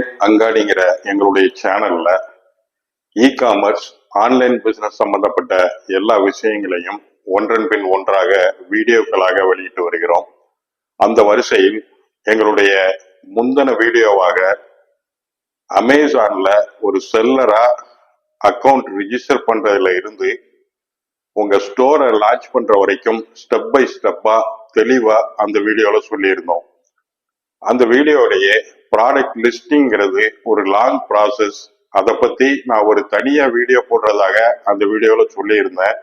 Online அங்காடிங்கிற எங்களுடைய சேனல்ல e commerce online business சம்பந்தப்பட்ட எல்லா விஷயங்களையும் ஒன்றன் பின் ஒன்றாக வீடியோக்களாக வெளியிட்டு வருகிறோம். அந்த வரிசையில் எங்களுடைய முந்தின வீடியோவாக அமேசான்ல ஒரு செல்லரா அக்கவுண்ட் ரிஜிஸ்டர் பண்றதுல இருந்து உங்க ஸ்டோரை லான்ச் பண்ற வரைக்கும் ஸ்டெப் பை ஸ்டெப்பா தெளிவா அந்த வீடியோல சொல்லியிருந்தோம். அந்த வீடியோடைய ப்ராடக்ட் லிஸ்டிங்கிறது ஒரு லாங் ப்ராசஸ் அதை பத்தி நான் ஒரு தனியா வீடியோ போடுறதாக அந்த வீடியோல சொல்லியிருந்தேன்.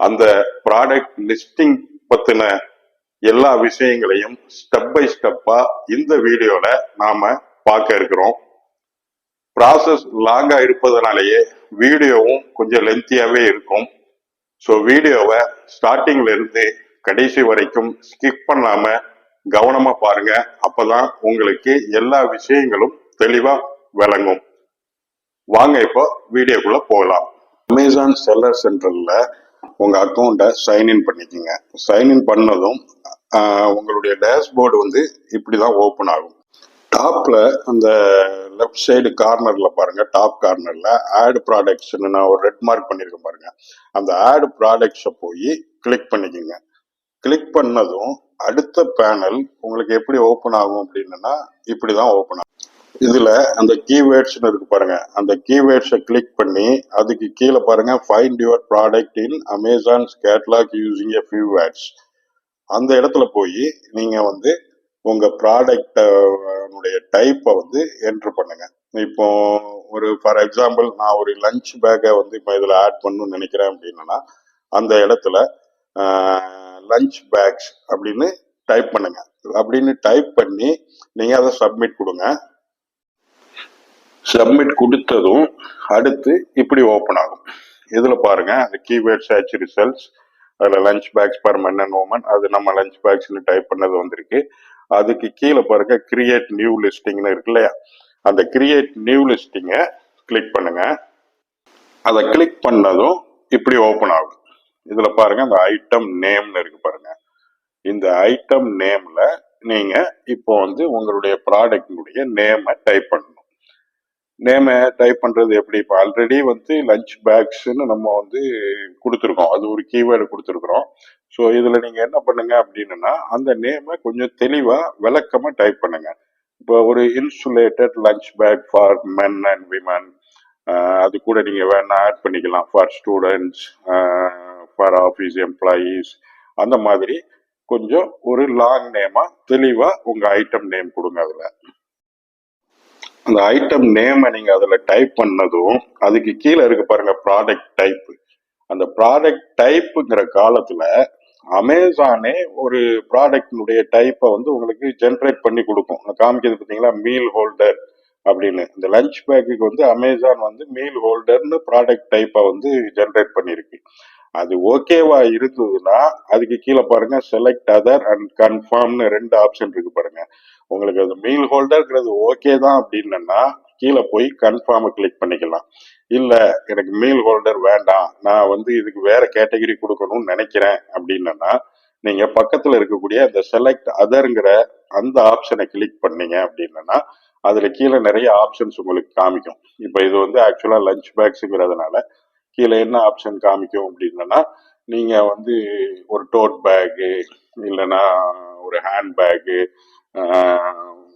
அந்த ப்ராடக்ட் லிஸ்டிங் பத்தின எல்லா விஷயங்களையும் ஸ்டெப் பை ஸ்டெப்பா இந்த வீடியோல நாம பார்க்க இருக்கிறோம். ப்ராசஸ் லாங்கா இருப்பதனாலேயே வீடியோவும் கொஞ்சம் லென்த்தியாவே இருக்கும். ஸோ வீடியோவை ஸ்டார்டிங்ல இருந்து கடைசி வரைக்கும் ஸ்கிப் பண்ணாம கவனமா பாருங்க. அப்பதான் உங்களுக்கு எல்லா விஷயங்களும் தெளிவா விளங்கும். வாங்க இப்போ வீடியோக்குள்ள போகலாம். அமேசான் செல்லர் சென்டர்ல உங்க அக்கௌண்ட்டை சைன்இன் பண்ணிக்கோங்க. சைன்இன் பண்ணதும் உங்களுடைய டேஷ்போர்டு வந்து இப்படிதான் ஓப்பன் ஆகும். டாப்ல அந்த லெஃப்ட் சைடு கார்னர்ல பாருங்க. டாப் கார்னர்ல ஆட் ப்ராடக்ட்ஸ்னு நான் ஒரு ரெட் மார்க் பண்ணியிருக்கேன் பாருங்க. அந்த ஆட் ப்ராடக்ட்ஸை போய் கிளிக் பண்ணிக்கோங்க. கிளிக் பண்ணதும் அடுத்த பேனல் உங்களுக்கு எப்படி ஓப்பன் ஆகும் அப்படின்னா இப்படி தான் ஓப்பன் ஆகும். இதுல அந்த கீவேர்ட்ஸ்னு இருக்கு பாருங்க. அந்த கீவேர்ட்ஸை கிளிக் பண்ணி அதுக்கு கீழே பாருங்க find your product in Amazon's catalogue using a few words அந்த இடத்துல போய் நீங்க வந்து உங்க ப்ராடக்டனுடைய டைப்பை வந்து என்ட்ரு பண்ணுங்க. இப்போ ஒரு ஃபார் எக்ஸாம்பிள் நான் ஒரு லஞ்ச் பேக்கை வந்து இப்போ இதில் ஆட் பண்ணணும்னு நினைக்கிறேன் அப்படின்னா அந்த இடத்துல லஞ்ச் பேக்ஸ் அப்படின்னு டைப் பண்ணுங்க. அப்படின்னு டைப் பண்ணி நீங்க அதை சப்மிட் கொடுங்க. சப்மிட் கொடுத்ததும் அடுத்து இப்படி ஓப்பன் ஆகும். இதுல பாருங்க அந்த கீவேர்ட் சர்ச் ரிசல்ட்ஸ் அதுல lunch packs per men and women அது நம்ம லஞ்ச் பேக்ஸ்னு டைப் பண்ணது வந்திருக்கு. அதுக்கு கீழே பாருங்க கிரியேட் நியூ லிஸ்டிங்னு இருக்கு இல்லையா? அந்த கிரியேட் நியூ லிஸ்டிங்கை கிளிக் பண்ணுங்க. அதை கிளிக் பண்ணதும் இப்படி ஓப்பன் ஆகும். இதுல பாருங்க அந்த ஐட்டம் நேம்னு இருக்கு பாருங்க. இந்த ஐட்டம் நேம்ல நீங்க இப்போ வந்து உங்களுடைய ப்ராடக்டினுடைய நேமை டைப் பண்ணணும். நேமை டைப் பண்றது எப்படி? இப்போ ஆல்ரெடி வந்து லஞ்ச் பேக்ஸ்னு நம்ம வந்து கொடுத்துருக்கோம். அது ஒரு கீவேர்டு கொடுத்துருக்குறோம். ஸோ இதுல நீங்க என்ன பண்ணுங்க அப்படின்னா அந்த நேமை கொஞ்சம் தெளிவா விளக்கமா டைப் பண்ணுங்க. இப்போ ஒரு insulated lunch bag for men and women அது கூட நீங்க வேணா ஆட் பண்ணிக்கலாம். For students for office employees அந்த மாதிரி கொஞ்சம் ஒரு லாங் நேமாக தெளிவாக உங்கள் ஐட்டம் நேம் கொடுங்க அதில். அந்த ஐட்டம் நேமை நீங்கள் அதில் டைப் பண்ணதும் அதுக்கு கீழே இருக்கு பாருங்க ப்ராடக்ட் டைப் அந்த ப்ராடக்ட் டைப்புங்கிற காலத்தில் அமேசானே ஒரு ப்ராடக்டினுடைய டைப்பை வந்து உங்களுக்கு ஜென்ரேட் பண்ணி கொடுக்கும். நான் காமிக்கிறது பார்த்தீங்களா மீல் ஹோல்டர் அப்படின்னு. இந்த லஞ்ச் பேக்குக்கு வந்து அமேசான் வந்து மீல் ஹோல்டர்னு ப்ராடக்ட் டைப்பை வந்து ஜென்ரேட் பண்ணியிருக்கு அது ஓகேவா இருந்ததுன்னா அதுக்கு கீழே பாருங்க செலக்ட் அதர் அண்ட் கன்ஃபார்ம்னு ரெண்டு ஆப்ஷன் இருக்கு பாருங்க. உங்களுக்கு அது மீல் ஹோல்டர்ங்கிறது ஓகே தான் அப்படின்னா கீழே போய் கன்ஃபார்மை கிளிக் பண்ணிக்கலாம். இல்லை எனக்கு மீல் ஹோல்டர் வேண்டாம் நான் வந்து இதுக்கு வேற கேட்டகரி கொடுக்கணும்னு நினைக்கிறேன் அப்படின்னா நீங்க பக்கத்துல இருக்கக்கூடிய அந்த செலக்ட் அதர்ங்கிற அந்த ஆப்ஷனை கிளிக் பண்ணீங்க அப்படின்னா அதுல கீழே நிறைய ஆப்ஷன்ஸ் உங்களுக்கு காமிக்கும். இப்போ இது வந்து ஆக்சுவலா லஞ்ச் பேக்ஸுங்கிறதுனால கீழே என்ன ஆப்ஷன் காமிக்கும் அப்படின்னா நீங்க வந்து ஒரு டோட் பேக்கு இல்லைன்னா ஒரு ஹேண்ட் பேக்கு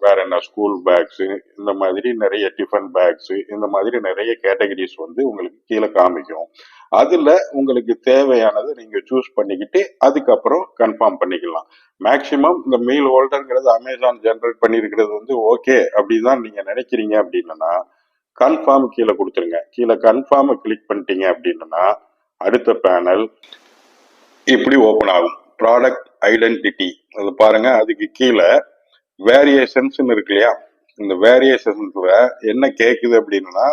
வேற என்ன ஸ்கூல் பேக்ஸு இந்த மாதிரி நிறைய டிஃபன் பேக்ஸு இந்த மாதிரி நிறைய கேட்டகரிஸ் வந்து உங்களுக்கு கீழே காமிக்கும். அதில் உங்களுக்கு தேவையானதை நீங்கள் சூஸ் பண்ணிக்கிட்டு அதுக்கப்புறம் கன்ஃபார்ம் பண்ணிக்கலாம். மேக்சிமம் இந்த மெயில் ஹோல்டருங்கிறது அமேசான் ஜென்ரேட் பண்ணியிருக்கிறது வந்து ஓகே அப்படிதான் நீங்கள் நினைக்கிறீங்க அப்படின்னா கன்ஃபார்ம் கீழே கொடுத்துருங்க. கீழே கன்ஃபார்மை கிளிக் பண்ணிட்டீங்க அப்படின்னா அடுத்த பேனல் இப்படி ஓப்பன் ஆகும். ப்ராடக்ட் ஐடென்டிட்டி அது பாருங்க அதுக்கு கீழே வேரியேஷன்ஸ் இருக்கு இல்லையா? இந்த வேரியேஷன்ஸ்ல என்ன கேக்குது அப்படின்னா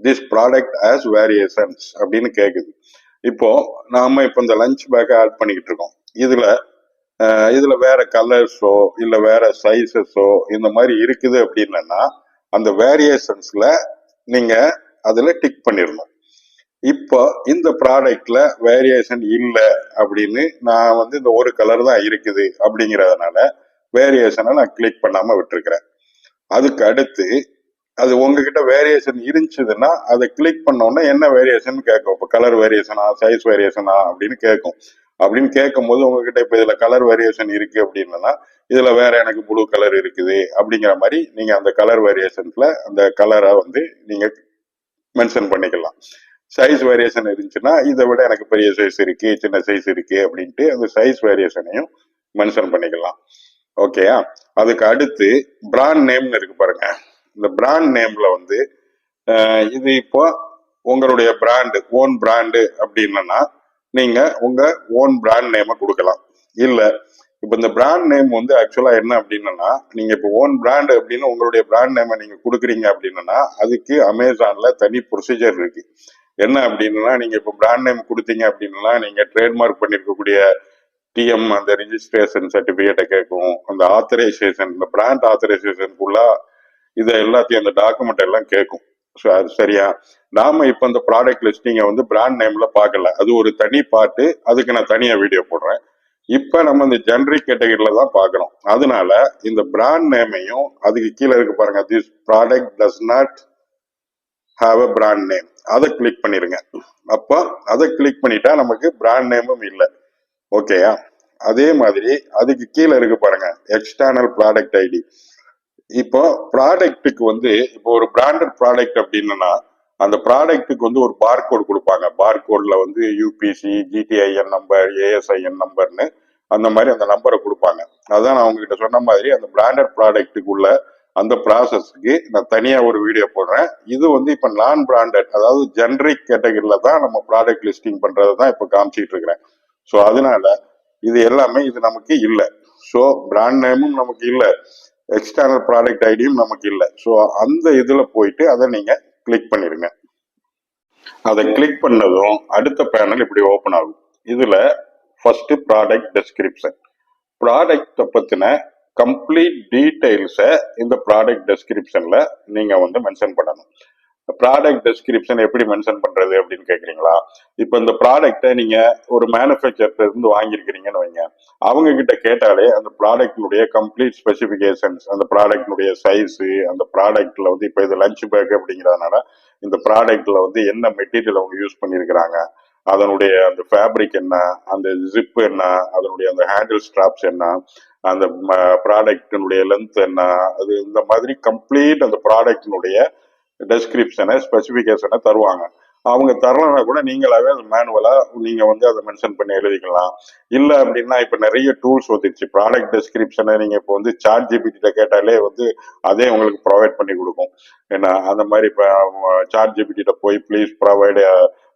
திஸ் ப்ராடக்ட் ஆஸ் வேரியேஷன்ஸ் அப்படின்னு கேக்குது. இப்போ நாம இப்போ இந்த லஞ்ச் பேக்கை ஆட் பண்ணிக்கிட்டு இருக்கோம். இதுல இதுல வேற கலர்ஸோ இல்ல வேற சைஸஸோ இந்த மாதிரி இருக்குது அப்படின்னா அந்த வேரியேஷன்ஸ்ல நீங்க அதுல டிக் பண்ணிடணும். இப்போ இந்த ப்ராடக்ட்ல வேரியேஷன் இல்லை அப்படின்னு நான் வந்து இந்த ஒரு கலர் தான் இருக்குது அப்படிங்கிறதுனால வேரியேஷனை நான் கிளிக் பண்ணாம விட்டுருக்கிறேன். அதுக்கு அடுத்து அது உங்ககிட்ட வேரியேஷன் இருந்துச்சுன்னா அதை கிளிக் பண்ணோன்னா என்ன வேரியேஷன் கேட்கும். இப்போ கலர் வேரியேஷனா சைஸ் வேரியேஷனா அப்படின்னு கேட்கும். அப்படின்னு கேட்கும் போது உங்ககிட்ட இப்போ இதுல கலர் வேரியேஷன் இருக்கு அப்படின்னா இதுல வேற எனக்கு ப்ளூ கலர் இருக்குது அப்படிங்கிற மாதிரி நீங்க அந்த கலர் வேரியேஷன்ஸ்ல அந்த கலரை வந்து நீங்க மென்ஷன் பண்ணிக்கலாம். சைஸ் வேரியேஷன் இருந்துச்சுன்னா இதை விட எனக்கு பெரிய சைஸ் இருக்கு சின்ன சைஸ் இருக்கு அப்படின்ட்டு அந்த சைஸ் வேரியேஷனையும் மென்ஷன் பண்ணிக்கலாம். ஓகேயா அதுக்கு அடுத்து பிராண்ட் நேம்னு இருக்கு பாருங்க. இந்த பிராண்ட் நேம்ல வந்து இது இப்போ உங்களுடைய பிராண்டு ஓன் பிராண்டு அப்படின்னா நீங்க உங்க ஓன் பிராண்ட் நேமை கொடுக்கலாம். இல்ல இப்போ இந்த பிராண்ட் நேம் வந்து ஆக்சுவலா என்ன அப்படின்னா நீங்க இப்போ ஓன் பிராண்ட் அப்படின்னு உங்களுடைய பிராண்ட் நேமை நீங்க கொடுக்குறீங்க அப்படின்னா அதுக்கு அமேசான்ல தனி ப்ரொசீஜர் இருக்கு. என்ன அப்படின்னா நீங்க இப்போ பிராண்ட் நேம் கொடுத்தீங்க அப்படின்னா நீங்க ட்ரேட்மார்க் பண்ணிருக்கக்கூடிய டிஎம் அந்த ரிஜிஸ்ட்ரேஷன் சர்டிபிகேட்டை கேட்கும். அந்த ஆத்தரைசேஷன் இந்த பிராண்ட் ஆத்தரைசேஷனுக்குள்ள இதை எல்லாத்தையும் அந்த டாக்குமெண்ட் எல்லாம் கேட்கும். சரியா? நாம இப்போ இந்த ப்ராடக்ட் லிஸ்டிங்கை வந்து பிராண்ட் நேம்ல பார்க்கல. அது ஒரு தனி பாட்டு அதுக்கு நான் தனியா வீடியோ போடுறேன். இப்போ நம்ம இந்த ஜென்ரிக் கேட்டகரியில தான் பார்க்கறோம். அதனால இந்த பிராண்ட் நேமையும் அதுக்கு கீழே இருக்கு பாருங்க. This product does not have a brand name அதை கிளிக் பண்ணிருங்க. அப்போ அதை கிளிக் பண்ணிட்டா நமக்கு பிராண்ட் நேமும் இல்லை. ஓகேயா அதே மாதிரி அதுக்கு கீழே இருக்கு பாருங்க. எக்ஸ்டர்னல் ப்ராடக்ட் ஐடி இப்போ ப்ராடக்ட்டுக்கு வந்து இப்போ ஒரு பிராண்டட் ப்ராடக்ட் அப்படின்னா அந்த ப்ராடக்ட்டுக்கு வந்து ஒரு பார்கோடு கொடுப்பாங்க. பார்கோடில் வந்து யூபிசி ஜிடிஐஎன் நம்பர் ஏஎஸ்ஐஎன் நம்பர்னு அந்த மாதிரி அந்த நம்பரை கொடுப்பாங்க. அதான் நான் உங்ககிட்ட சொன்ன மாதிரி அந்த பிராண்டட் ப்ராடக்ட்டுக்குள்ள அந்த ப்ராசஸ்க்கு நான் தனியாக ஒரு வீடியோ போடுறேன். இது வந்து இப்போ நான் பிராண்டட் அதாவது ஜென்ரிக் கேட்டகரியில் தான் நம்ம ப்ராடக்ட் லிஸ்டிங் பண்ணுறது தான் இப்போ காமிச்சிட்டு இருக்கிறேன். ஸோ அதனால இது எல்லாமே இது நமக்கு இல்லை. ஸோ பிராண்ட் நேமும் நமக்கு இல்லை. எக்ஸ்டர்னல் ப்ராடக்ட் ஐடியும் நமக்கு இல்லை. ஸோ அந்த இதில் போயிட்டு அதை நீங்கள் கிளிக் பண்ணிடுங்க அதை கிளிக் பண்ணதும் அடுத்த பேனல் இப்படி ஓப்பன் ஆகும். இதில் ஃபர்ஸ்ட் ப்ராடக்ட் டெஸ்கிரிப்ஷன் ப்ராடக்ட்டை பற்றின கம்ப்ளீட் டீட்டெயில்ஸை இந்த ப்ராடக்ட் டெஸ்கிரிப்ஷனில் நீங்கள் வந்து மென்ஷன் பண்ணணும். ப்ராடக்ட் டெஸ்கிரிப்ஷன் எப்படி மென்ஷன் பண்றது அப்படின்னு கேக்குறீங்களா? இப்போ இந்த ப்ராடக்ட்டை நீங்க ஒரு மேனுஃபேக்சர்ல இருந்து வாங்கியிருக்கிறீங்கன்னு வைங்க. அவங்க கிட்ட கேட்டாலே அந்த ப்ராடக்டினுடைய கம்ப்ளீட் ஸ்பெசிஃபிகேஷன்ஸ் அந்த ப்ராடக்டினுடைய சைஸ் அந்த ப்ராடக்ட்ல வந்து இப்போ இது லஞ்ச் பேக் அப்படிங்கிறதுனால இந்த ப்ராடக்ட்ல வந்து என்ன மெட்டீரியல் அவங்க யூஸ் பண்ணியிருக்கிறாங்க? அதனுடைய அந்த ஃபேப்ரிக் என்ன? அந்த ஜிப் என்ன? அதனுடைய அந்த ஹேண்டில் ஸ்ட்ராப்ஸ் என்ன? அந்த ப்ராடக்டினுடைய லென்த் என்ன? அது இந்த மாதிரி கம்ப்ளீட் அந்த ப்ராடக்டினுடைய டெஸ்கிரிப்ஷனை ஸ்பெசிஃபிகேஷனை தருவாங்க. அவங்க தரலன்னா கூட நீங்களாவே அந்த மேனுவலா நீங்க வந்து அதை மென்ஷன் பண்ணி எழுதிக்கலாம். இல்ல அப்படின்னா இப்ப நிறைய டூல்ஸ் வந்துருச்சு. ப்ராடக்ட் டிஸ்கிரிப்ஷனை நீங்க இப்போ வந்து சார்ட் ஜிபிடிட்ட கேட்டாலே வந்து அதே உங்களுக்கு ப்ரொவைட் பண்ணி கொடுக்கும். ஏன்னா அந்த மாதிரி இப்போ சார்ட் ஜிபிடிட்ட போய் please provide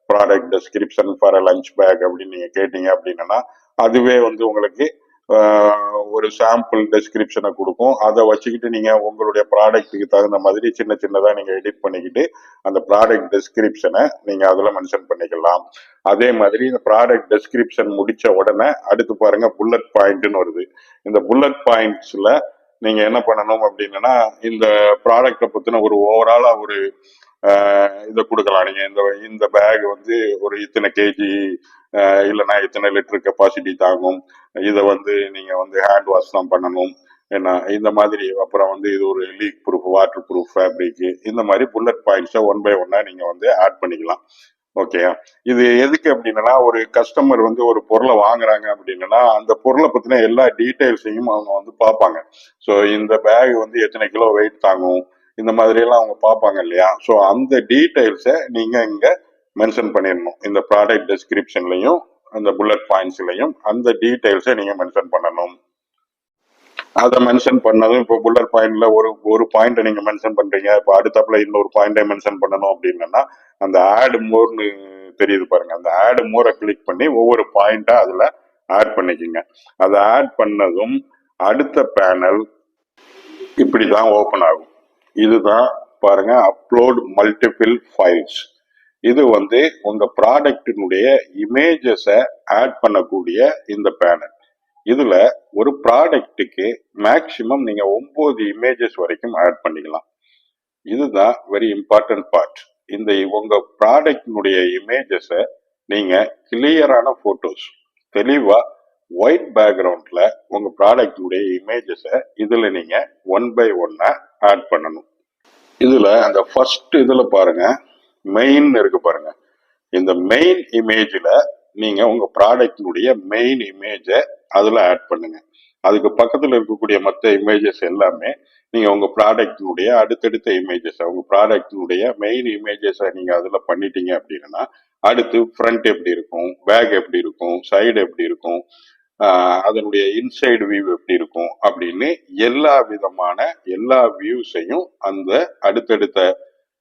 product description for a lunch bag அப்படின்னு நீங்க கேட்டீங்க அப்படின்னா அதுவே வந்து உங்களுக்கு ஒரு சாம்பிள் டெஸ்கிரிப்ஷனை கொடுக்கும். அதை வச்சுக்கிட்டு நீங்கள் உங்களுடைய ப்ராடக்ட்டுக்கு தகுந்த மாதிரி சின்ன சின்னதாக நீங்கள் எடிட் பண்ணிக்கிட்டு அந்த ப்ராடக்ட் டெஸ்கிரிப்ஷனை நீங்கள் அதில் மென்ஷன் பண்ணிக்கலாம். அதே மாதிரி இந்த ப்ராடக்ட் டெஸ்கிரிப்ஷன் முடித்த உடனே அடுத்து பாருங்கள் புல்லட் பாயிண்ட்னு வருது. இந்த புல்லட் பாயிண்ட்ஸில் நீங்கள் என்ன பண்ணணும் அப்படின்னா இந்த ப்ராடக்ட்டை பற்றின ஒரு ஓவராலாக ஒரு இதை கொடுக்கலாம். நீங்கள் இந்த இந்த பேக் வந்து ஒரு இத்தனை கேஜி இல்லைன்னா இத்தனை லிட்டர் கெப்பாசிட்டி தாங்கும்? இதை வந்து நீங்கள் வந்து ஹேண்ட் வாஷ் தான் பண்ணணும். என்ன இந்த மாதிரி அப்புறம் வந்து இது ஒரு leak proof water proof fabric இந்த மாதிரி புல்லட் பாயிண்ட்ஸை ஒன் பை ஒன்னாக நீங்கள் வந்து ஆட் பண்ணிக்கலாம். ஓகே இது எதுக்கு அப்படின்னா ஒரு கஸ்டமர் வந்து ஒரு பொருளை வாங்குறாங்க அப்படின்னா அந்த பொருளை பற்றின எல்லா டீட்டெயில்ஸையும் அவங்க வந்து பார்ப்பாங்க. ஸோ இந்த பேக் வந்து எத்தனை கிலோ வெயிட் தாங்கும்? இந்த மாதிரி எல்லாம் அவங்க பார்ப்பாங்க இல்லையா? ஸோ அந்த டீட்டெயில்ஸை நீங்கள் இங்கே மென்ஷன் பண்ணிடணும். இந்த ப்ராடக்ட் டிஸ்கிரிப்ஷன்லையும் அந்த புல்லட் பாயிண்ட்ஸ்லையும் அந்த டீட்டெயில்ஸை நீங்கள் மென்ஷன் பண்ணணும். அதை மென்ஷன் பண்ணதும் இப்போ புல்லட் பாயிண்ட்ல ஒரு ஒரு பாயிண்ட்டை நீங்க மென்ஷன் பண்றீங்க. இப்போ அடுத்தாப்புல இன்னொரு பாயிண்டை மென்ஷன் பண்ணணும் அப்படின்னா அந்த ஆடு மோர்னு தெரியுது பாருங்க. அந்த ஆடு மோரை கிளிக் பண்ணி ஒவ்வொரு பாயிண்டா அதுல ஆட் பண்ணிக்கிங்க. அதை ஆட் பண்ணதும் அடுத்த பேனல் இப்படி தான் ஓப்பன் ஆகும். இதுதான் பாருங்க அப்லோட் மல்டிபிள் ஃபைல்ஸ் இது வந்து உங்க ப்ராடக்டினுடைய இமேஜஸை ஆட் பண்ணக்கூடிய இந்த பேனல் இதுல ஒரு ப்ராடக்ட்டுக்கு மேக்சிமம் நீங்க ஒன்பது இமேஜஸ் வரைக்கும் ஆட் பண்ணிக்கலாம். இதுதான் வெரி இம்பார்ட்டன்ட் பார்ட் இந்த உங்க ப்ராடக்டினுடைய இமேஜஸை நீங்க கிளியரான போட்டோஸ் தெளிவா ஒயிட் பேக்ரவுண்ட்ல உங்க ப்ராடக்டினுடைய இமேஜஸை இதுல நீங்க ஒன் பை ஒன்னா ஆட் பண்ணணும். இதுல அந்த ஃபர்ஸ்ட் இதுல பாருங்க. மெயின் இருக்கு பாருங்க. இந்த மெயின் இமேஜில் நீங்க உங்க ப்ராடக்டினுடைய மெயின் இமேஜை அதில் ஆட் பண்ணுங்க. அதுக்கு பக்கத்தில் இருக்கக்கூடிய மற்ற இமேஜஸ் எல்லாமே நீங்கள் உங்கள் ப்ராடக்டினுடைய அடுத்தடுத்த இமேஜஸ் உங்கள் ப்ராடக்டினுடைய மெயின் இமேஜஸை நீங்கள் அதில் பண்ணிட்டீங்க அப்படின்னா அடுத்து ஃப்ரண்ட் எப்படி இருக்கும் பேக் எப்படி இருக்கும் சைடு எப்படி இருக்கும் அதனுடைய இன்சைடு வியூ எப்படி இருக்கும் அப்படின்னு எல்லா விதமான எல்லா வியூஸையும் அந்த அடுத்தடுத்த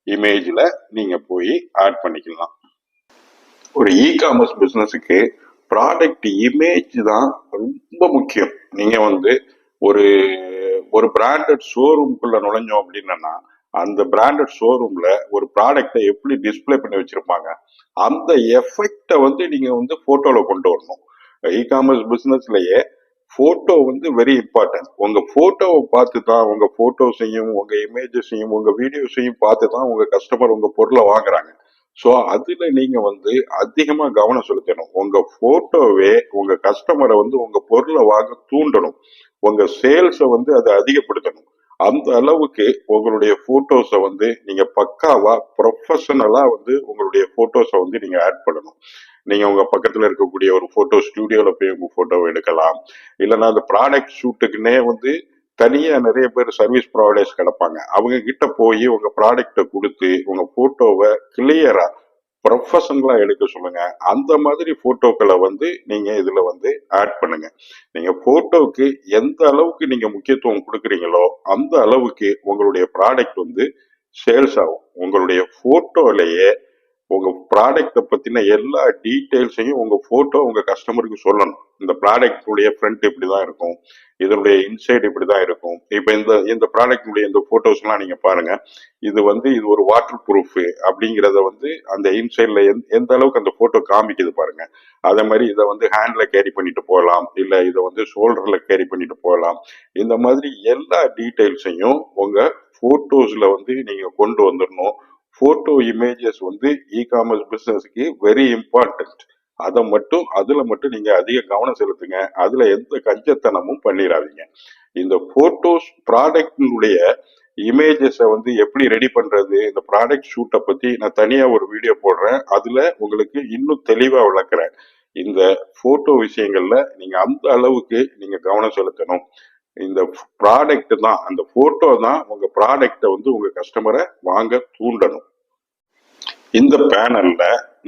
இமேஜில் நீங்கள் போய் ஆட் பண்ணிக்கலாம். ஒரு இ காமர்ஸ் பிஸ்னஸுக்கு ப்ராடக்ட் இமேஜ் தான் ரொம்ப முக்கியம். நீங்கள் வந்து ஒரு ஒரு பிராண்டட் ஷோரூம்குள்ளே நுழைஞ்சோம் அப்படின்னா அந்த பிராண்டட் ஷோரூமில் ஒரு ப்ராடக்டை எப்படி டிஸ்ப்ளே பண்ணி வச்சிருப்பாங்க அந்த எஃபெக்டை வந்து நீங்கள் வந்து ஃபோட்டோவில் கொண்டு வரணும். இ காமர்ஸ் பிசினஸ்லயே போட்டோ வந்து வெரி இம்பார்ட்டன்ட் உங்க போட்டோவை பார்த்து தான் உங்க போட்டோஸையும் உங்க இமேஜஸையும் உங்க வீடியோஸையும் பார்த்து தான் உங்க கஸ்டமர் உங்க பொருளை வாங்குறாங்க. ஸோ அதுல நீங்க வந்து அதிகமா கவனம் செலுத்தணும். உங்க போட்டோவே உங்க கஸ்டமரை வந்து உங்க பொருளை வாங்க தூண்டணும். உங்க சேல்ஸை வந்து அதை அதிகப்படுத்தணும். அந்த அளவுக்கு உங்களுடைய போட்டோஸை வந்து நீங்க பக்காவா ப்ரொஃபஷனலா வந்து உங்களுடைய போட்டோஸை வந்து நீங்க ஆட் பண்ணணும். நீங்க உங்க பக்கத்துல இருக்கக்கூடிய ஒரு போட்டோ ஸ்டூடியோவில் போய் உங்க போட்டோவை எடுக்கலாம். இல்லைன்னா அந்த ப்ராடக்ட் ஷூட்டுக்குன்னே வந்து தனியா நிறைய பேர் சர்வீஸ் ப்ரொவைடர்ஸ் கிடப்பாங்க. அவங்க கிட்ட போய் உங்க ப்ராடக்ட்டை கொடுத்து உங்க போட்டோவை கிளியரா ப்ரொஃபஷனலா எடுக்க சொல்லுங்க. அந்த மாதிரி போட்டோக்களை வந்து நீங்க இதுல வந்து ஆட் பண்ணுங்க. நீங்க போட்டோவுக்கு எந்த அளவுக்கு நீங்க முக்கியத்துவம் கொடுக்குறீங்களோ அந்த அளவுக்கு உங்களுடைய ப்ராடக்ட் வந்து சேல்ஸ் ஆகும். உங்களுடைய போட்டோலயே உங்க ப்ராடக்ட்டை பத்தின எல்லா டீட்டெயில்ஸையும் உங்க போட்டோ உங்க கஸ்டமருக்கு சொல்லணும். இந்த ப்ராடக்டுடைய ஃப்ரண்ட் இப்படி தான் இருக்கும். இதனுடைய இன்சைட் இப்படி தான் இருக்கும். இப்போ இந்த இந்த ப்ராடக்டுடைய இந்த ஃபோட்டோஸ்லாம் நீங்க பாருங்க. இது வந்து இது ஒரு வாட்டர் ப்ரூஃப் அப்படிங்கிறத வந்து அந்த இன்சைட்ல எந்த அளவுக்கு அந்த போட்டோ காமிக்குது பாருங்க. அதே மாதிரி இதை வந்து ஹேண்ட்ல கேரி பண்ணிட்டு போகலாம். இல்ல இதை வந்து ஷோல்டர்ல கேரி பண்ணிட்டு போகலாம். இந்த மாதிரி எல்லா டீட்டெயில்ஸையும் உங்க போட்டோஸ்ல வந்து நீங்க கொண்டு வந்துடணும் போட்டோ இமேஜஸ் வந்து இ காமர்ஸ் பிசினஸ்க்கு வெரி இம்பார்ட்டன்ட் அதை மட்டும் அதில் மட்டும் நீங்கள் அதிக கவனம் செலுத்துங்க. அதில் எந்த கஞ்சத்தனமும் பண்ணிடாதீங்க. இந்த ஃபோட்டோஸ் ப்ராடக்டினுடைய இமேஜஸை வந்து எப்படி ரெடி பண்ணுறது இந்த ப்ராடக்ட் ஷூட்டை பற்றி நான் தனியாக ஒரு வீடியோ போடுறேன். அதில் உங்களுக்கு இன்னும் தெளிவாக விளக்குறேன். இந்த ஃபோட்டோ விஷயங்களில் நீங்கள் அந்த அளவுக்கு நீங்கள் கவனம் செலுத்தணும். இந்த ப்ராடக்ட் தான் அந்த போட்டோ தான் உங்க ப்ராடக்ட்டை வந்து உங்க கஸ்டமரை வாங்க தூண்டணும். இந்த பேனல்ல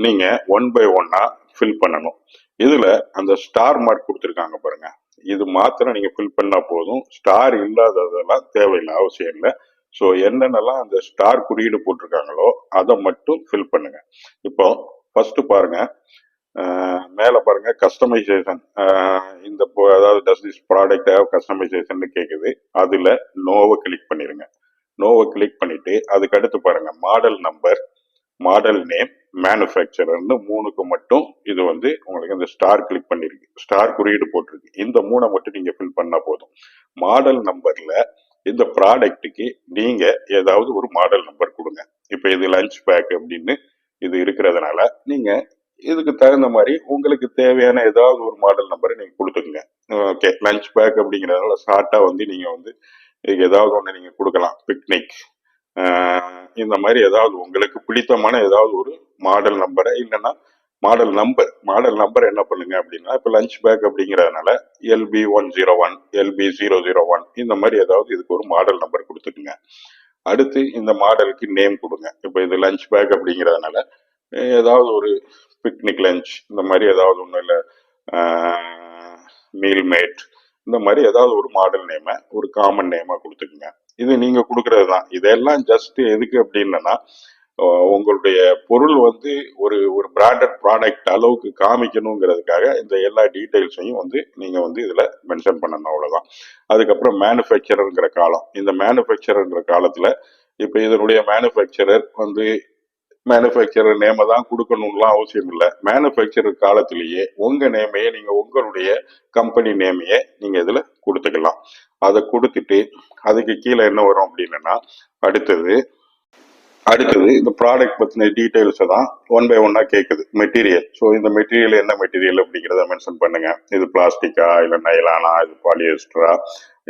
நீங்க ஒன் பை ஒன்னா ஃபில் பண்ணணும். இதுல அந்த ஸ்டார் மார்க் கொடுத்துருக்காங்க பாருங்க. இது மாத்திரம் நீங்க ஃபில் பண்ணா போதும். ஸ்டார் இல்லாததெல்லாம் தேவையில்லை அவசியம் இல்லை. ஸோ என்னென்னலாம் அந்த ஸ்டார் குறியீடு போட்டிருக்காங்களோ அதை மட்டும் ஃபில் பண்ணுங்க. இப்போ ஃபர்ஸ்ட் பாருங்க. மேலே பாருங்க கஸ்டமைசேஷன் இந்த அதாவது does this product have customisation கேட்குது அதில் நோவை கிளிக் பண்ணிடுங்க நோவை கிளிக் பண்ணிட்டு அதுக்கு அடுத்து பாருங்க மாடல் நம்பர் மாடல் நேம் மேனுஃபேக்சரர்னு மூணுக்கு மட்டும் இது வந்து உங்களுக்கு இந்த ஸ்டார் கிளிக் பண்ணிருக்கு. ஸ்டார் குறியீடு போட்டிருக்கு. இந்த மூணை மட்டும் நீங்க ஃபில் பண்ணா போதும். மாடல் நம்பர்ல இந்த ப்ராடக்ட்டுக்கு நீங்க ஏதாவது ஒரு மாடல் நம்பர் கொடுங்க. இப்போ இது லஞ்ச் பேக் அப்படின்னு இது இருக்கிறதுனால நீங்க இதுக்கு தகுந்த மாதிரி உங்களுக்கு தேவையான ஏதாவது ஒரு மாடல் நம்பரை நீங்கள் கொடுத்துக்குங்க. ஓகே லஞ்ச் பேக் அப்படிங்கிறதுனால ஷார்ட்டாக வந்து நீங்கள் வந்து இதுக்கு ஏதாவது ஒன்று நீங்கள் கொடுக்கலாம். பிக்னிக் இந்த மாதிரி ஏதாவது உங்களுக்கு பிடித்தமான ஏதாவது ஒரு மாடல் நம்பரை இல்லைன்னா மாடல் நம்பர் மாடல் நம்பர் என்ன பண்ணுங்க அப்படின்னா இப்போ லஞ்ச் பேக் அப்படிங்கிறதுனால LP one zero one LP zero zero one இந்த மாதிரி ஏதாவது இதுக்கு ஒரு மாடல் நம்பர் கொடுத்துக்குங்க. அடுத்து இந்த மாடலுக்கு நேம் கொடுங்க. இப்போ இது லஞ்ச் பேக் அப்படிங்கிறதுனால ஏதாவது ஒரு பிக்னிக் லஞ்ச் இந்த மாதிரி ஏதாவது ஒன்றும் இல்லை. மீல் மேட் இந்த மாதிரி ஏதாவது ஒரு மாடல் நேமை ஒரு காமன் நேமாக கொடுத்துக்குங்க. இது நீங்கள் கொடுக்கறது தான் இதெல்லாம் ஜஸ்ட் எதுக்கு அப்படின்னா உங்களுடைய பொருள் வந்து ஒரு ஒரு பிராண்டட் ப்ராடக்ட் அளவுக்கு காமிக்கணுங்கிறதுக்காக இந்த எல்லா டீட்டெயில்ஸையும் வந்து நீங்கள் வந்து இதில் மென்ஷன் பண்ணணும் அவ்வளோதான் அதுக்கப்புறம் மேனுஃபேக்சரருங்கிற காலம். இந்த மேனுஃபேக்சரருங்கிற காலத்தில் இப்போ இதனுடைய மேனுஃபேக்சரர் வந்து மேனுஃபேக்சரர் நேமை தான் கொடுக்கணும்லாம் அவசியம் இல்லை. மேனுஃபேக்சரர் காலத்திலேயே உங்கள் நேமையை நீங்கள் உங்களுடைய கம்பெனி நேமையை நீங்கள் இதில் கொடுத்துக்கலாம். அதை கொடுத்துட்டு அதுக்கு கீழே என்ன வரும் அப்படின்னா அடுத்தது அடுத்தது இந்த ப்ராடக்ட் பற்றின டீட்டெயில்ஸை தான் ஒன் பை ஒன்னாக கேட்குது. மெட்டீரியல் ஸோ இந்த மெட்டீரியல் என்ன மெட்டீரியல் அப்படிங்கிறத மென்ஷன் பண்ணுங்க. இது பிளாஸ்டிக்கா இல்லை நைலானா இது பாலியஸ்டரா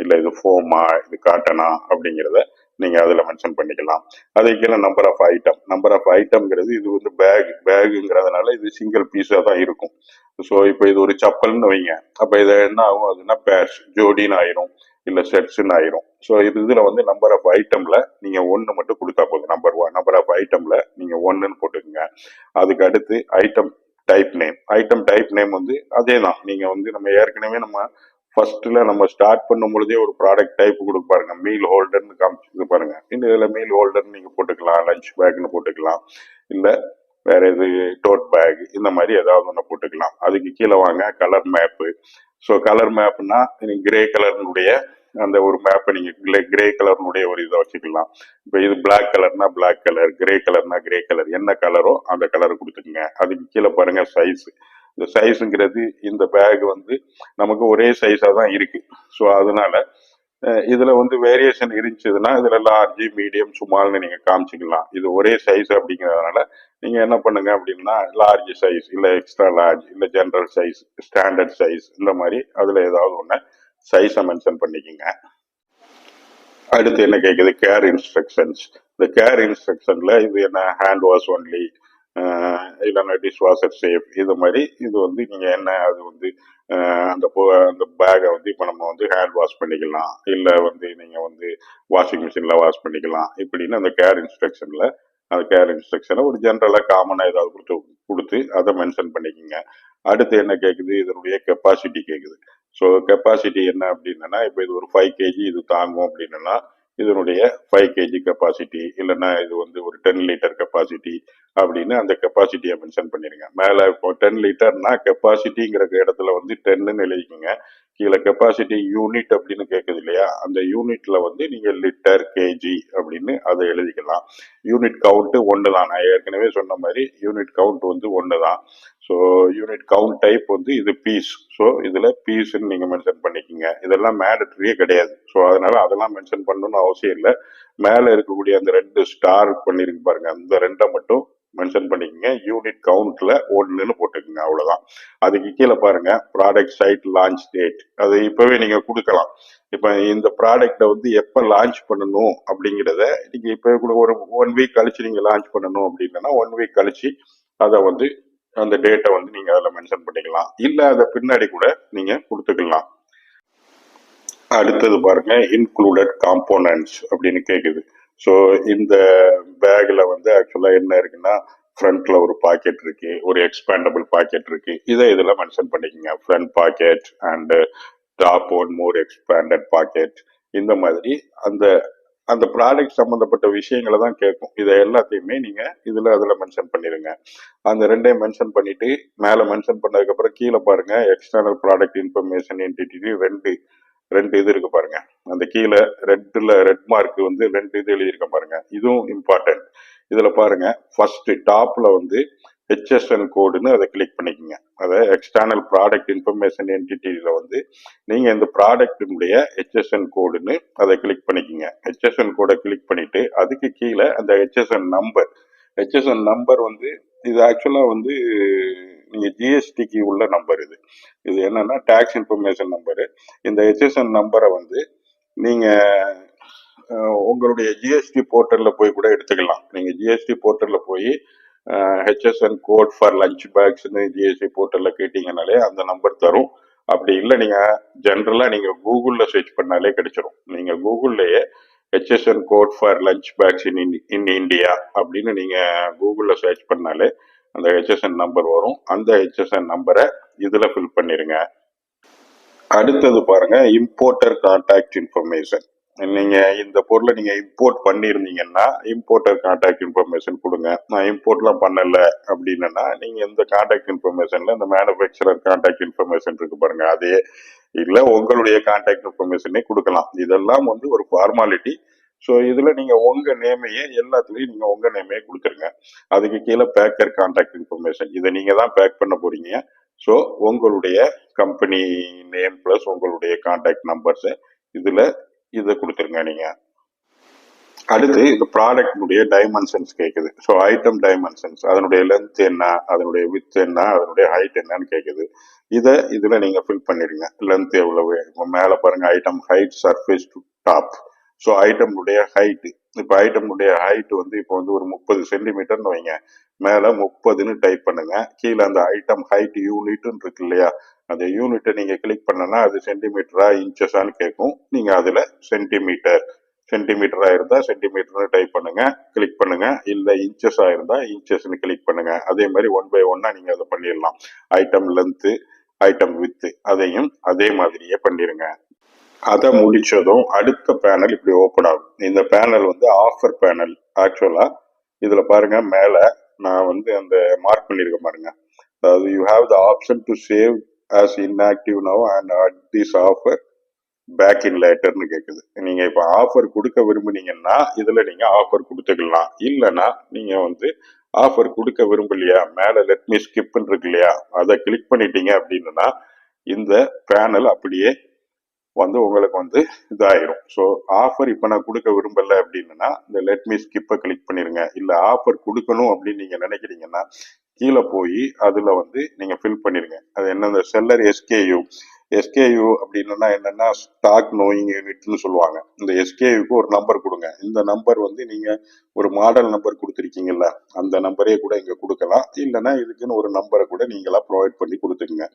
இல்லை இது ஃபோமா இது காட்டனா அப்படிங்கிறத நீங்க அதுல மென்ஷன் பண்ணிக்கலாம். அதே கீழே number of item number of ஐட்டம்ங்கிறது இது வந்து பேக் பேகுங்கிறதுனால இது சிங்கிள் பீஸா தான் இருக்கும். ஸோ இப்போ இது ஒரு செப்பல்னு வைங்க. அப்போ இது என்ன ஆகும்? அதுன்னா பேர்ஸ் ஜோடின்னு ஆயிரும். இல்ல செட்ஸ்ன்னு ஆயிரும். ஸோ இது இதுல வந்து நம்பர் ஆஃப் ஐட்டம்ல நீங்க ஒன்னு மட்டும் கொடுத்தா போதும். நம்பர் ஒன் நம்பர் ஆஃப் ஐட்டம்ல நீங்க ஒன்னுன்னு போட்டுக்கோங்க. அதுக்கு அடுத்து item type name item type name வந்து அதே தான் நீங்க வந்து நம்ம ஏற்கனவே நம்ம ஃபர்ஸ்ட்ல நம்ம ஸ்டார்ட் பண்ணும் பொழுதே ஒரு ப்ராடக்ட் டைப் கொடுக்க பாருங்க. மீல் ஹோல்டர்னு காமிச்சு பாருங்க. இந்த இதுல மீல் ஹோல்டர் நீங்க போட்டுக்கலாம். லஞ்ச் பேக்னு போட்டுக்கலாம். இல்ல வேற எது டோட் பேக் இந்த மாதிரி ஏதாவது ஒன்று போட்டுக்கலாம். அதுக்கு கீழே வாங்க கலர் மேப்பு ஸோ கலர் மேப்னா கிரே கலர்னுடைய அந்த ஒரு மேப்பை நீங்க கிரே கலர்னுடைய ஒரு இதை வச்சுக்கலாம். இப்போ இது பிளாக் கலர்னா பிளாக் கலர் கிரே கலர்னா கிரே கலர் என்ன கலரோ அந்த கலர் கொடுத்துக்குங்க. அதுக்கு கீழே பாருங்க சைஸ் இந்த சைஸுங்கிறது இந்த பேக் வந்து நமக்கு ஒரே சைஸாக தான் இருக்குது ஸோ அதனால இதில் வந்து வேரியேஷன் இருந்துச்சுன்னா இதில் லார்ஜ் மீடியம் சுமால்னு நீங்கள் காமிச்சிக்கலாம். இது ஒரே சைஸ் அப்படிங்கிறதுனால நீங்கள் என்ன பண்ணுங்க அப்படின்னா லார்ஜ் சைஸ் இல்லை எக்ஸ்ட்ரா லார்ஜ் இல்லை ஜென்ரல் சைஸ் ஸ்டாண்டர்ட் சைஸ் இந்த மாதிரி அதில் ஏதாவது ஒன்று சைஸை மென்ஷன் பண்ணிக்கோங்க. அடுத்து என்ன கேட்குது கேர் இன்ஸ்ட்ரக்ஷன்ஸ் இந்த கேர் இன்ஸ்ட்ரக்ஷனில் இது என்ன? ஹேண்ட் வாஷ் ஒன்லி இல்லைன்னா டிஷ் வாஷர் சேஃப் இது மாதிரி இது வந்து நீங்கள் என்ன அது வந்து அந்த அந்த பேக்கை வந்து இப்போ நம்ம வந்து ஹேண்ட் வாஷ் பண்ணிக்கலாம். இல்லை வந்து நீங்கள் வந்து வாஷிங் மிஷினில் வாஷ் பண்ணிக்கலாம். இப்படின்னு அந்த கேர் இன்ஸ்ட்ரக்ஷனில் அந்த கேர் இன்ஸ்ட்ரக்ஷனை ஒரு ஜென்ரலாக காமனாக ஏதாவது கொடுத்து கொடுத்து அதை மென்ஷன் பண்ணிக்கோங்க. அடுத்து என்ன கேட்குது இதனுடைய கெப்பாசிட்டி கேட்குது ஸோ கெப்பாசிட்டி என்ன அப்படின்னா இப்போ இது ஒரு ஃபைவ் கேஜி இது தாங்கும் அப்படின்னா இதனுடைய ஃபைவ் கேஜி கெப்பாசிட்டி இல்லைன்னா இது வந்து ஒரு டென் லிட்டர் கெப்பாசிட்டி அப்படின்னு அந்த கெப்பாசிட்டியை மென்ஷன் பண்ணிருங்க. மேலே இப்போ டென் லிட்டர்னா கெப்பாசிட்டிங்கிற இடத்துல வந்து டென்னு எழுதிக்கோங்க. கீழே கெப்பாசிட்டி யூனிட் அப்படின்னு கேட்குது இல்லையா? அந்த யூனிட்ல வந்து நீங்கள் லிட்டர் கேஜி அப்படின்னு அதை எழுதிக்கலாம். யூனிட் கவுண்ட்டு ஒன்று தான் நான் ஏற்கனவே சொன்ன மாதிரி யூனிட் கவுண்ட் வந்து ஒன்று தான் ஸோ யூனிட் கவுண்ட் டைப் வந்து இது பீஸ் ஸோ இதில் பீஸ்ன்னு நீங்கள் மென்ஷன் பண்ணிக்கோங்க. இதெல்லாம் மேடட்ரியே கிடையாது. ஸோ அதனால் அதெல்லாம் மென்ஷன் பண்ணணும்னு அவசியம் இல்லை. மேலே இருக்கக்கூடிய அந்த ரெண்டு ஸ்டார் பண்ணியிருக்கு பாருங்கள் அந்த ரெண்டை மட்டும் மென்ஷன் பண்ணிக்கோங்க. யூனிட் கவுண்ட்ல ஒன்றுன்னு போட்டுக்கோங்க. அவ்வளோதான் அதுக்கு கீழே பாருங்க. ப்ராடக்ட் சைட் லான்ச் டேட் அது இப்போவே நீங்கள் கொடுக்கலாம். இப்போ இந்த ப்ராடக்ட்டை வந்து எப்போ லான்ச் பண்ணணும் அப்படிங்கிறத நீங்கள் இப்போ கூட ஒரு ஒன் வீக் கழிச்சு நீங்கள் லான்ச் பண்ணணும் அப்படின்னா ஒன் வீக் கழிச்சு அதை வந்து அந்த டேட்டை வந்து நீங்க அதில் மென்ஷன் பண்ணிக்கலாம். இல்லை அதை பின்னாடி கூட நீங்க கொடுத்துக்கலாம். அடுத்தது பாருங்க இன்க்ளூடட் காம்போனன்ட்ஸ் அப்படின்னு கேட்குது ஸோ இந்த பேக்கில் வந்து ஆக்சுவலாக என்ன இருக்குன்னா ஃப்ரண்ட்ல ஒரு பாக்கெட் இருக்கு ஒரு எக்ஸ்பேண்டபிள் பாக்கெட் இருக்கு. இதை இதில் மென்ஷன் பண்ணிக்கோங்க. Front pocket and top one more expanded pocket இந்த மாதிரி அந்த அந்த ப்ராடக்ட் சம்மந்தப்பட்ட விஷயங்களை தான் கேட்கும். இதை எல்லாத்தையுமே நீங்கள் இதில் அதில் மென்ஷன் பண்ணிடுங்க அந்த ரெண்டையும் மென்ஷன் பண்ணிட்டு மேலே மென்ஷன் பண்ணதுக்கப்புறம் கீழே பாருங்கள் எக்ஸ்டர்னல் ப்ராடக்ட் இன்ஃபர்மேஷன் என்டிட்டி ரெண்டு ரெண்டு இது இருக்கு பாருங்க. அந்த கீழே ரெட்டில் ரெட் மார்க் வந்து ரெண்டு இது எழுதியிருக்க பாருங்க. இதுவும் இம்பார்ட்டன்ட் இதில் பாருங்க ஃபர்ஸ்ட் டாப்ல வந்து ஹெச்எஸ்என் கோடுன்னு அதை கிளிக் பண்ணிக்கோங்க. அதை எக்ஸ்டர்னல் ப்ராடக்ட் இன்ஃபர்மேஷன் என்டிட்டியில் வந்து நீங்கள் இந்த ப்ராடக்டினுடைய ஹெச்எஸ்என் கோடுன்னு அதை கிளிக் பண்ணிக்கோங்க. ஹெச்எஸ்என் கோடை கிளிக் பண்ணிட்டு அதுக்கு கீழே அந்த ஹெச்எஸ்என் நம்பர் ஹெச்எஸ்என் நம்பர் வந்து இது ஆக்சுவலாக வந்து நீங்கள் ஜிஎஸ்டிக்கு உள்ள நம்பர் இது. இது என்னன்னா டேக்ஸ் இன்ஃபர்மேஷன் நம்பரு இந்த ஹெச்எஸ்என் நம்பரை வந்து நீங்கள் உங்களுடைய ஜிஎஸ்டி போர்ட்டலில் போய் கூட எடுத்துக்கலாம். நீங்கள் ஜிஎஸ்டி போர்ட்டலில் போய் ஹெச்எஸ்என் கோட் ஃபார் லஞ்ச் பேக்ஸ்னு ஜிஎஸ்டி போர்ட்டலில் கேட்டீங்கனாலே அந்த நம்பர் தரும். அப்படி இல்லை நீங்கள் ஜென்ரலாக நீங்கள் கூகுளில் சர்ச் பண்ணாலே கிடைச்சிரும். நீங்கள் கூகுள்லேயே HSN code for lunch bags in in India அப்படின்னு நீங்கள் கூகுளில் சர்ச் பண்ணாலே அந்த ஹெச்எஸ்என் நம்பர் வரும். அந்த ஹெச்எஸ்என் நம்பரை இதில் ஃபில் பண்ணிடுங்க அடுத்தது பாருங்கள் இம்போர்ட்டர் கான்டாக்ட் இன்ஃபர்மேஷன் நீங்கள் இந்த பொருளை நீங்கள் இம்போர்ட் பண்ணியிருந்தீங்கன்னா இம்போர்ட்டர் கான்டாக்ட் இன்ஃபர்மேஷன் கொடுங்க. நான் இம்போர்ட்லாம் பண்ணலை அப்படின்னா நீங்கள் இந்த கான்டாக்ட் இன்ஃபர்மேஷனில் இந்த மேனுஃபேக்சரர் கான்டாக்ட் இன்ஃபர்மேஷன் இருக்கு பாருங்க. அதே இல்லை உங்களுடைய கான்டாக்ட் இன்ஃபர்மேஷனே கொடுக்கலாம். இதெல்லாம் வந்து ஒரு ஃபார்மாலிட்டி ஸோ இதில் நீங்கள் உங்கள் நேமையே எல்லாத்துலேயும் நீங்கள் உங்கள் நேமையே கொடுத்துருங்க. அதுக்கு கீழே பேக்கர் கான்டாக்ட் இன்ஃபர்மேஷன் இதை நீங்கள் தான் பேக் பண்ண போகிறீங்க ஸோ உங்களுடைய கம்பெனி நேம் ப்ளஸ் உங்களுடைய கான்டாக்ட் நம்பர்ஸை இதில் இதை கொடுத்துருங்க நீங்க. அடுத்து இந்த ப்ராடக்டினுடைய டைமென்ஷன்ஸ் கேட்குது ஸோ ஐட்டம் டைமென்ஷன்ஸ் அதனுடைய லென்த் என்ன அதனுடைய வித் என்ன அதனுடைய ஹைட் என்னன்னு கேட்குது இதை இதில் நீங்கள் ஃபில் பண்ணிடுங்க லென்த் எவ்வளவு? இப்போ மேலே பாருங்க item height surface to top so ஐட்டம்னுடைய height இப்போ ஐட்டம்னுடைய ஹைட் வந்து இப்போ வந்து ஒரு முப்பது சென்டிமீட்டர்னு வைங்க. மேலே முப்பதுன்னு டைப் பண்ணுங்க. கீழே அந்த ஐட்டம் ஹைட் யூனிட்னு இருக்கு இல்லையா? அந்த யூனிட்டை நீங்கள் கிளிக் பண்ணனா அது சென்டிமீட்டரா இன்ச்சஸான்னு கேட்கும் நீங்கள் அதில் சென்டிமீட்டர் சென்டிமீட்டராக இருந்தால் சென்டிமீட்டர்னு டைப் பண்ணுங்க கிளிக் பண்ணுங்க. இல்லை இன்ச்சஸாக இருந்தால் இன்ச்சஸ்ன்னு கிளிக் பண்ணுங்க. அதே மாதிரி ஒன் பை ஒன்னாக நீங்கள் அதை பண்ணிடலாம். ஐட்டம் லென்த்து ஐட்டம் வித்து அதையும் அதே மாதிரியே பண்ணிடுங்க அதை முடிச்சதும் அடுத்த பேனல் இப்படி ஓப்பன் ஆகும். இந்த பேனல் வந்து ஆஃபர் பேனல் ஆக்சுவலாக இதில் பாருங்க மேலே நான் வந்து அந்த மார்க் பண்ணியிருக்க பாருங்க. அதாவது you have the option to save as inactive now and at this offer back in லேட்டர்னு கேட்குது நீங்க இப்போ ஆஃபர் கொடுக்க விரும்புனீங்கன்னா இதுல நீங்க ஆஃபர் கொடுத்துக்கலாம். இல்லைன்னா நீங்க வந்து ஆஃபர் கொடுக்க விரும்பலையா? மேலே லெட் மீ ஸ்கிப்னு இருக்கு இல்லையா? அதை கிளிக் பண்ணிட்டீங்க அப்படின்னா இந்த பேனல் அப்படியே வந்து உங்களுக்கு வந்து இதாயிரும். ஸோ ஆஃபர் இப்போ நான் கொடுக்க விரும்பல அப்படின்னா இந்த லெட்மி ஸ்கிப்பை கிளிக் பண்ணிடுங்க இல்லை ஆஃபர் கொடுக்கணும் அப்படின்னு நீங்கள் நினைக்கிறீங்கன்னா கீழே போய் அதில் வந்து நீங்கள் ஃபில் பண்ணிடுங்க அது என்ன இந்த செல்லர் எஸ்கேயூ எஸ்கேயு அப்படின்னா என்னன்னா ஸ்டாக் நோயிங் யூனிட்னு சொல்லுவாங்க. இந்த எஸ்கேயுக்கு ஒரு நம்பர் கொடுங்க. இந்த நம்பர் வந்து நீங்க ஒரு மாடல் நம்பர் கொடுத்துருக்கீங்கல்ல அந்த நம்பரே கூட இங்க கொடுக்கலாம். இல்லைன்னா இதுக்குன்னு ஒரு நம்பரை கூட நீங்களா ப்ரொவைட் பண்ணி கொடுத்துருங்க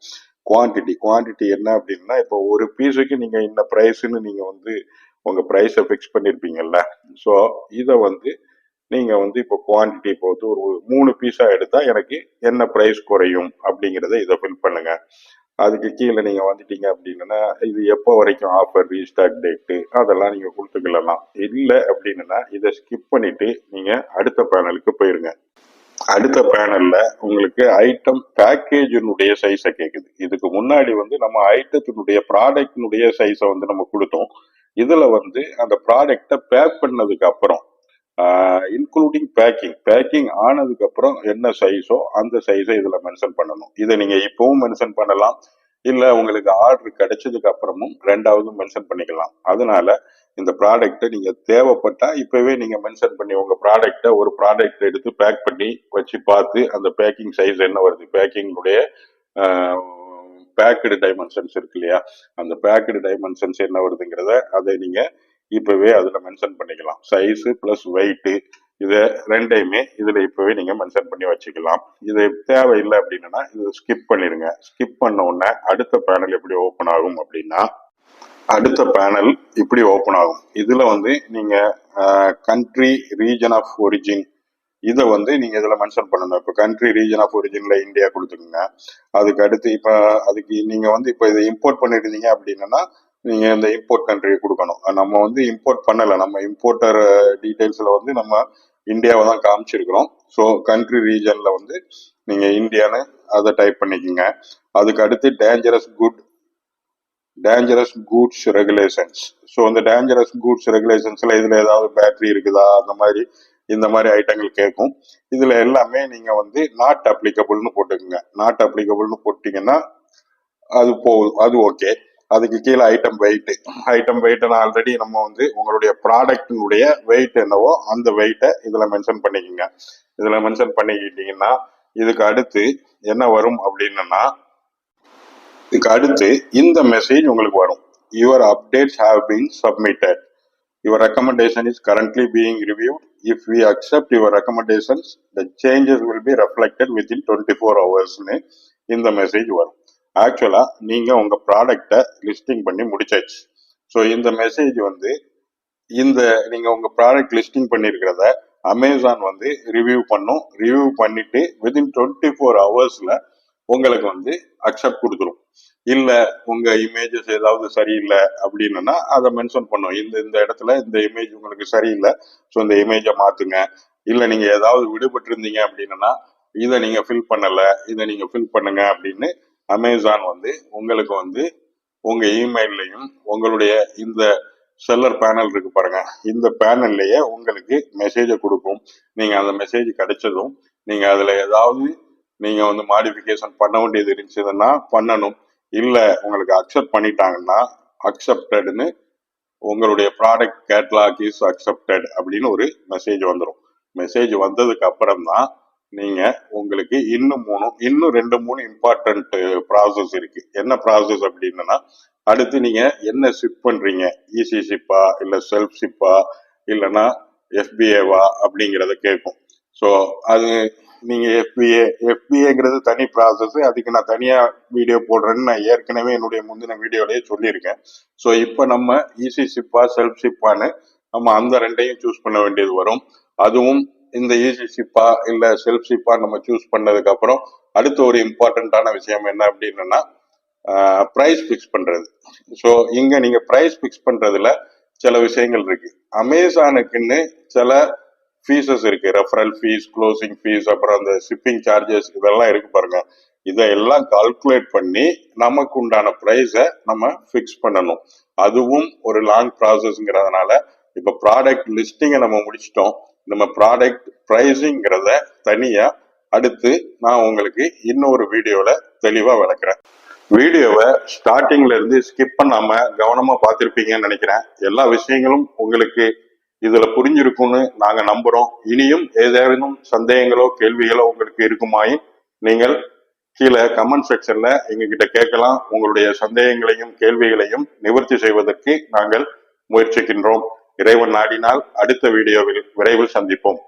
குவான்டிட்டி குவான்டிட்டி என்ன அப்படின்னா இப்போ ஒரு பீஸுக்கு நீங்க இந்த ப்ரைஸ்ன்னு நீங்க வந்து உங்க ப்ரைஸை ஃபிக்ஸ் பண்ணியிருப்பீங்கல்ல ஸோ இதை வந்து நீங்கள் வந்து இப்போ குவான்டிட்டி இப்போ வந்து ஒரு மூணு பீஸாக எடுத்தால் எனக்கு என்ன ப்ரைஸ் குறையும் அப்படிங்கிறத இதை ஃபில் பண்ணுங்கள் அதுக்கு கீழே நீங்கள் வந்துட்டீங்க அப்படின்னா இது எப்போ வரைக்கும் ஆஃபர் ரீஸ்டாக் டேட்டு அதெல்லாம் நீங்கள் கொடுத்துக்கலாம் இல்லை அப்படின்னா இதை ஸ்கிப் பண்ணிவிட்டு நீங்கள் அடுத்த பேனலுக்கு போயிருங்க. அடுத்த பேனல்ல உங்களுக்கு ஐட்டம் பேக்கேஜினுடைய சைஸை கேட்குது இதுக்கு முன்னாடி வந்து நம்ம ஐட்டத்தினுடைய ப்ராடக்டினுடைய சைஸை வந்து நம்ம கொடுத்தோம். இதுல வந்து அந்த ப்ராடக்டை பேக் பண்ணதுக்கு அப்புறம் இன்க்ளூடிங் பேக்கிங் பேக்கிங் ஆனதுக்கு அப்புறம் என்ன சைஸோ அந்த சைஸை இதுல மென்ஷன் பண்ணணும். இதை நீங்க இப்பவும் மென்ஷன் பண்ணலாம். இல்ல உங்களுக்கு ஆர்டர் கிடைச்சதுக்கு அப்புறமும் ரெண்டாவது மென்ஷன் பண்ணிக்கலாம். அதனால இந்த ப்ராடக்ட்டை நீங்க தேவைப்பட்டா இப்பவே நீங்க மென்ஷன் பண்ணி உங்க ப்ராடக்ட்டை ஒரு ப்ராடக்ட் எடுத்து பேக் பண்ணி வச்சு பார்த்து அந்த பேக்கிங் சைஸ் என்ன வருது? பேக்கிங்குடைய பேக்கடு டைமென்ஷன்ஸ் இருக்கு இல்லையா? அந்த பேக்கடு டைமென்ஷன்ஸ் என்ன வருதுங்கிறத அதை நீங்க இப்பவே அதுல மென்ஷன் பண்ணிக்கலாம். சைஸ் பிளஸ் வெயிட்டு இதை ரெண்டையுமே இதுல இப்பவே நீங்க மென்ஷன் பண்ணி வச்சுக்கலாம். இது தேவையில்லை அப்படின்னா இது ஸ்கிப் பண்ணிருங்க. ஸ்கிப் பண்ண உடனே அடுத்த பேனல் எப்படி ஓபன் ஆகும் அப்படின்னா அடுத்த பேனல் இப்படி ஓபன் ஆகும். இதுல வந்து நீங்க கண்ட்ரி ரீஜன் ஆஃப் ஒரிஜின் இதை வந்து நீங்க இதுல மென்ஷன் பண்ணணும். இப்போ கண்ட்ரி ரீஜன் ஆஃப் ஒரிஜின்ல இந்தியா கொடுத்துருங்க அதுக்கு அடுத்து இப்போ அதுக்கு நீங்க வந்து இப்போ இதை இம்போர்ட் பண்ணிருந்தீங்க அப்படின்னா நீங்க இந்த இம்போர்ட் கண்ட்ரியை கொடுக்கணும். நம்ம வந்து இம்போர்ட் பண்ணல. நம்ம இம்போர்ட்டர் டீடைல்ஸ்ல வந்து நம்ம இந்தியாவை தான் காமிச்சிருக்கிறோம். ஸோ கண்ட்ரி ரீஜன்ல வந்து நீங்க இந்தியான்னு அதை டைப் பண்ணிக்கோங்க. அதுக்கு அடுத்து dangerous good dangerous goods regulations so இந்த டேஞ்சரஸ் கூட்ஸ் ரெகுலேஷன்ஸ்ல இதுல ஏதாவது பேட்டரி இருக்குதா? அந்த மாதிரி இந்த மாதிரி ஐட்டங்கள் கேட்கும். இதுல எல்லாமே நீங்க வந்து நாட் அப்ளிகபிள்னு போட்டுக்கோங்க. நாட் அப்ளிகபிள்னு போட்டீங்கன்னா அது போகுது அது ஓகே அதுக்கு கீழே item weight item weight already நம்ம வந்து உங்களுடைய ப்ராடக்டினுடைய வெயிட் என்னவோ அந்த வெயிட்டை இதில் மென்ஷன் பண்ணிக்கோங்க. இதில் மென்ஷன் பண்ணிக்கிட்டீங்கன்னா இதுக்கு அடுத்து என்ன வரும் அப்படின்னா இதுக்கு அடுத்து இந்த மெசேஜ் உங்களுக்கு வரும். Your updates have been submitted your recommendation is currently being review if we accept your recommendations the changes will be reflected within twenty four ஹவர்ஸ்னு இந்த மெசேஜ் வரும். ஆக்சுவலாக நீங்கள் உங்கள் ப்ராடக்டை லிஸ்டிங் பண்ணி முடிச்சாச்சு. ஸோ இந்த மெசேஜ் வந்து இந்த நீங்கள் உங்கள் ப்ராடக்ட் லிஸ்டிங் பண்ணியிருக்கிறத அமேசான் வந்து ரிவ்யூ பண்ணும். ரிவ்யூ பண்ணிட்டு வித்தின் டுவெண்ட்டி ஃபோர் ஹவர்ஸில் உங்களுக்கு வந்து அக்செப்ட் கொடுத்துரும். இல்லை உங்கள் இமேஜஸ் ஏதாவது சரியில்லை அப்படின்னா அதை மென்ஷன் பண்ணும். இந்த இந்த இடத்துல இந்த இமேஜ் உங்களுக்கு சரியில்லை ஸோ இந்த இமேஜை மாற்றுங்க இல்லை நீங்கள் ஏதாவது விடுபட்டு இருந்தீங்க அப்படின்னா இதை நீங்கள் ஃபில் பண்ணலை இதை நீங்கள் ஃபில் பண்ணுங்க அப்படின்னு அமேசான் வந்து உங்களுக்கு வந்து உங்க இமெயில்லையும் உங்களுடைய இந்த செல்லர் பேனல் இருக்கு பாருங்க. இந்த பேனல்லையே உங்களுக்கு மெசேஜை கொடுக்கும் நீங்க அந்த மெசேஜ் கிடைச்சதும் நீங்க அதுல ஏதாவது நீங்க வந்து மாடிஃபிகேஷன் பண்ண வேண்டியது இருந்துச்சுன்னா பண்ணணும். இல்ல உங்களுக்கு அக்செப்ட் பண்ணிட்டாங்கன்னா அக்செப்டட்னு உங்களுடைய ப்ராடக்ட் கேட்லாக் இஸ் அக்செப்டட் அப்படின்னு ஒரு மெசேஜ் வந்துடும் மெசேஜ் வந்ததுக்கு அப்புறம் தான் நீங்க உங்களுக்கு இன்னும் மூணு இன்னும் ரெண்டு மூணு இம்பார்ட்டன்ட் ப்ராசஸ் இருக்கு. என்ன ப்ராசஸ் அப்படின்னா அடுத்து நீங்க என்ன ஷிப் பண்றீங்க? இசி ஷிப்பா இல்ல செல்ஃப் ஷிப்பா இல்லைன்னா எஃபிஏவா அப்படிங்கிறத கேட்கும். ஸோ அது நீங்க எஃபிஏ எஃபிஏங்கிறது தனி ப்ராசஸ் அதுக்கு நான் தனியா வீடியோ போடுறேன்னு நான் ஏற்கனவே என்னுடைய முந்தின வீடியோலயே சொல்லியிருக்கேன். ஸோ இப்போ நம்ம ஈசி ஷிப்பா செல்ஃப் ஷிப்பான்னு நம்ம அந்த ரெண்டையும் சூஸ் பண்ண வேண்டியது வரும். அதுவும் இந்த ஈஸி ஷிப்பா இல்ல செல்ஃப் ஷிப்பா நம்ம சூஸ் பண்ணதுக்கு அப்புறம் அடுத்த ஒரு இம்பார்ட்டண்ட்டான விஷயம் என்ன அப்படின்னா ப்ரைஸ் ஃபிக்ஸ் பண்றது. ஸோ இங்க நீங்க ப்ரைஸ் ஃபிக்ஸ் பண்றதுல சில விஷயங்கள் இருக்கு. அமேசானுக்குன்னு சில ஃபீஸஸ் இருக்கு. ரெஃபரல் ஃபீஸ் க்ளோசிங் ஃபீஸ் அப்புறம் அந்த ஷிப்பிங் சார்ஜஸ் இதெல்லாம் இருக்கு பாருங்க. இதையெல்லாம் கால்குலேட் பண்ணி நமக்கு உண்டான ப்ரைஸை நம்ம ஃபிக்ஸ் பண்ணணும். அதுவும் ஒரு லாங் ப்ராசஸ்ங்கிறதுனால இப்போ ப்ராடக்ட் லிஸ்டிங்கை நம்ம முடிச்சிட்டோம். நம்ம ப்ராடக்ட் ப்ரைஸிங்கிறத தனியா அடுத்து நான் உங்களுக்கு இன்னொரு வீடியோல தெளிவா விளக்குறேன். வீடியோவை ஸ்டார்டிங்ல இருந்து ஸ்கிப் பண்ணாம கவனமா பார்த்திருப்பீங்கன்னு நினைக்கிறேன். எல்லா விஷயங்களும் உங்களுக்கு இதுல புரிஞ்சிருக்கும்னு நாங்க நம்புறோம். இனியும் ஏதேனும் சந்தேகங்களோ கேள்விகளோ உங்களுக்கு இருக்குமாயின் நீங்கள் கீழே கமெண்ட் செக்ஷன்ல எங்ககிட்ட கேட்கலாம். உங்களுடைய சந்தேகங்களையும் கேள்விகளையும் நிவர்த்தி செய்வதற்கு நாங்கள் முயற்சிக்கின்றோம். இறைவன் நாடினால் அடுத்த வீடியோவில் விரைவில் சந்திப்போம்.